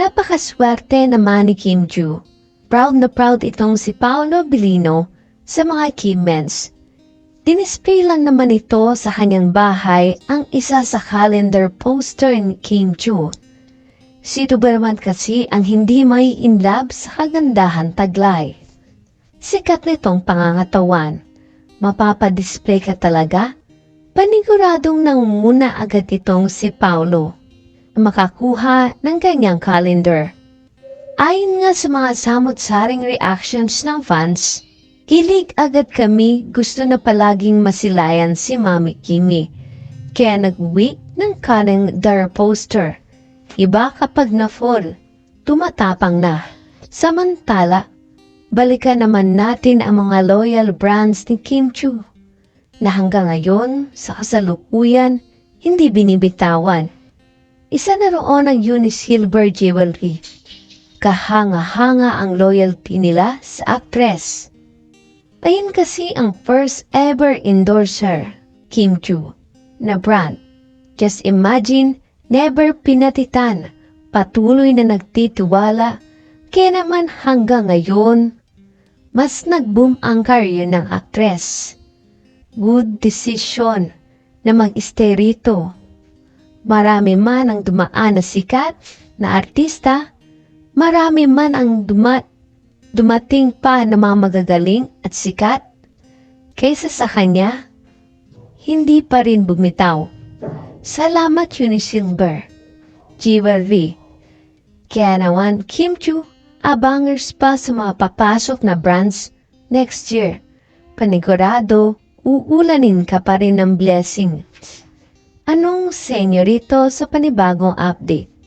Napakaswerte naman ni Kim Ju. Proud na proud itong si Paolo Bilino sa mga Kimmens. Dinisplay lang naman ito sa kanyang bahay ang isa sa calendar poster ni Kim Ju. Sito ba naman kasi ang hindi may in love sa kagandahan taglay? Sikat nitong pangangatawan. Mapapadisplay ka talaga? Paniguradong nangunguna agad itong si Paulo na makakuha ng kanyang calendar. Ayon nga sa mga samot-saring reactions ng fans, kilig agad kami gusto na palaging masilayan si Mami Kimi. Kaya nag-week ng calendar poster. Iba kapag na-fall, tumatapang na. Samantala, balikan naman natin ang mga loyal brands ni Kim Chu na hanggang ngayon sa kasalukuyan hindi binibitawan. Isa na roon ang Unisilver Jewelry. Kahanga-hanga ang loyalty nila sa actress. Ayun kasi ang first ever endorser, Kim Chu, na brand. Just imagine, never pinatitan, patuloy na nagtitiwala, kaya naman hanggang ngayon, mas nag-boom ang career ng actress. Good decision na mag-stay rito. Marami man ang dumaan na sikat na artista, marami man ang duma dumating pa na mga magagaling at sikat. Kaysa sa kanya, hindi pa rin bumitaw. Salamat Unisilver, Jewelry. Kaya naman, Kim Chu, abangers pa sa mga papasok na brands next year. Panigurado, uulanin ka pa rin ng blessing. Anong senyorito sa panibagong update?